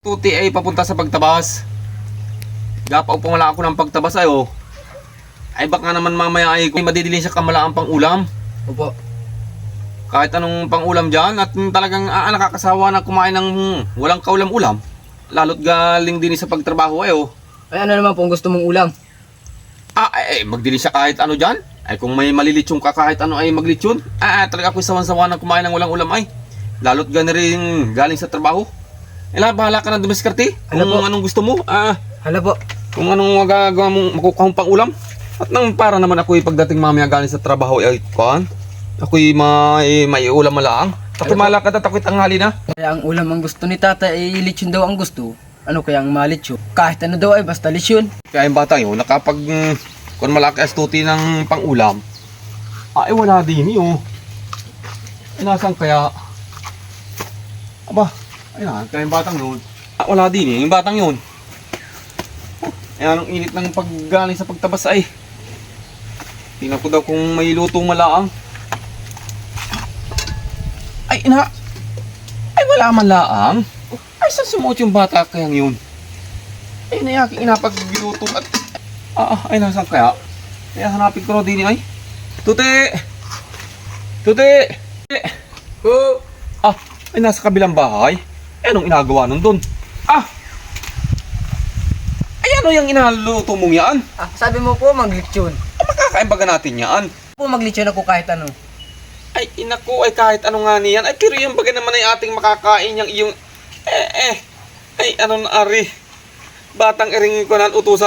Tuti ay papunta sa pagtabas. Gapa upang wala ako ng pagtabas ay oh. Ay baka naman mamaya ay kung madidili siya kamalaan pang ulam. Opo. Kahit anong pang ulam dyan at talagang ah, nakakasawa na kumain ng walang kaulam-ulam. Lalo't galing din sa pagtrabaho ay oh. Ay ano naman po ang gusto mong ulam? Ah, ay, ay, magdili siya kahit ano dyan. Ay kung may malilitsyon ka kahit ano ay maglitsyon. Ah, ah, talaga ako sawan-sawa na kumain ng walang ulam ay. Lalo't gana rin galing sa trabaho. Eh, bahala ka na dumiskarte. Kung Ano po? anong gusto mo. Ah, Hala po. kung anong magagawa mong makukuha mong pang ulam. At nang para naman ako pagdating mamaya galing sa trabaho ay kuhan. Ako'y may, may ulam malaang. Ako'y po? malakad at ako'y tanghali na. Kaya ang ulam ang gusto ni tata ay lechon daw ang gusto. Ano kaya ang malitsyo? Kahit ano daw ay basta lechon. Kaya yung bata yun, nakapag mm, kung malaki astuti ng pang ulam. Ay wala din yun. Ay kaya? Aba, ayan, kaya yung batang yun. Ah, wala din eh, yung batang yun. Ayan ang init ng paggaling sa pagtabas ay. Tingnan ko daw kung may lutong malaang. Ay, ina. Ay, wala man laang. Ay, saan sumuot yung bata kayang yun? Ay, nayaking inapag ginutong at... Ah, ah, ay, nasan kaya? Kaya hanapin ko raw din ay. Tuti! Tuti! Po! Ah, ay nasa kabilang bahay. Eh, anong inagawa nun dun? Ah! Ay, ano yung inaluto mong yan? Ah, sabi mo po maglechon. Ah, makakain baga natin yan. Po maglechon ako kahit ano. Ay, inaku, ay kahit ano nga niyan. Ay, pero yung baga naman ay ating makakain yung iyong... Eh, eh. Ay, ano na ari. Batang iring ko na utusan.